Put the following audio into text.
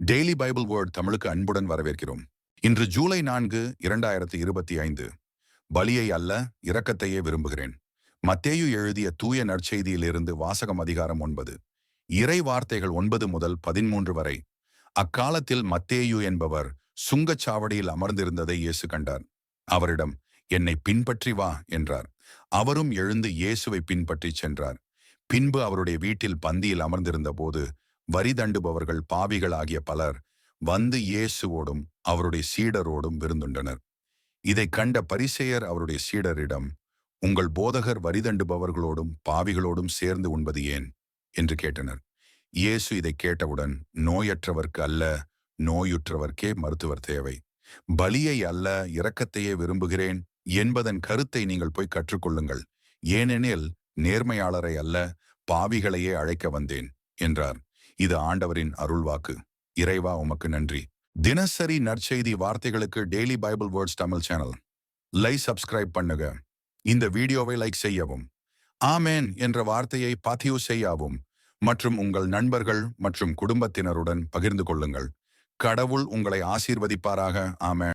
Daily Bible word தமிழுக்கு அன்புடன் வரவேற்கிறோம். இன்று ஜூலை நான்கு இரண்டாயிரத்தி இருபத்தி ஐந்து. பலியை அல்ல இரக்கத்தையே விரும்புகிறேன். மத்தேயு எழுதிய தூய நற்செய்தியிலிருந்து வாசகம் அதிகாரம் ஒன்பது. இறை வார்த்தைகள் ஒன்பது முதல் பதிமூன்று வரை. அக்காலத்தில் மத்தேயு என்பவர் சுங்கச்சாவடியில் அமர்ந்திருந்ததை இயேசு கண்டார். அவரிடம் என்னை பின்பற்றி வா என்றார். அவரும் எழுந்து இயேசுவை பின்பற்றி சென்றார். பின்பு அவருடைய வீட்டில் பந்தியில் அமர்ந்திருந்த போது வரி தண்டுபவர்கள் பாவிகள் ஆகிய பலர் வந்து இயேசுவோடும் அவருடைய சீடரோடும் விருந்துண்டனர். இதை கண்ட பரிசெயர் அவருடைய சீடரிடம் உங்கள் போதகர் வரி தண்டுபவர்களோடும் பாவிகளோடும் சேர்ந்து உண்பது ஏன்? என்று கேட்டனர். இயேசு இதை கேட்டவுடன் நோயற்றவர்க்கு அல்ல நோயுற்றவர்க்கே மருத்துவர் தேவை. பலியை அல்ல இரக்கத்தையே விரும்புகிறேன். என்பதன் கருத்தை நீங்கள் போய் கற்றுக்கொள்ளுங்கள். ஏனெனில் நேர்மையாளரை அல்ல பாவிகளையே அழைக்க வந்தேன் என்றார். இது ஆண்டவரின் அருள்வாக்கு. இறைவா உமக்கு நன்றி. தினசரி நற்செய்தி வார்த்தைகளுக்கு daily Bible words Tamil channel. லை சப்ஸ்கிரைப் பண்ணுங்க. இந்த வீடியோவை லைக் செய்யவும். ஆமேன் என்ற வார்த்தையை பதிவு செய்யவும். மற்றும் உங்கள் நண்பர்கள் மற்றும் குடும்பத்தினருடன் பகிர்ந்து கொள்ளுங்கள். கடவுள் உங்களை ஆசீர்வதிப்பாராக. ஆமேன்.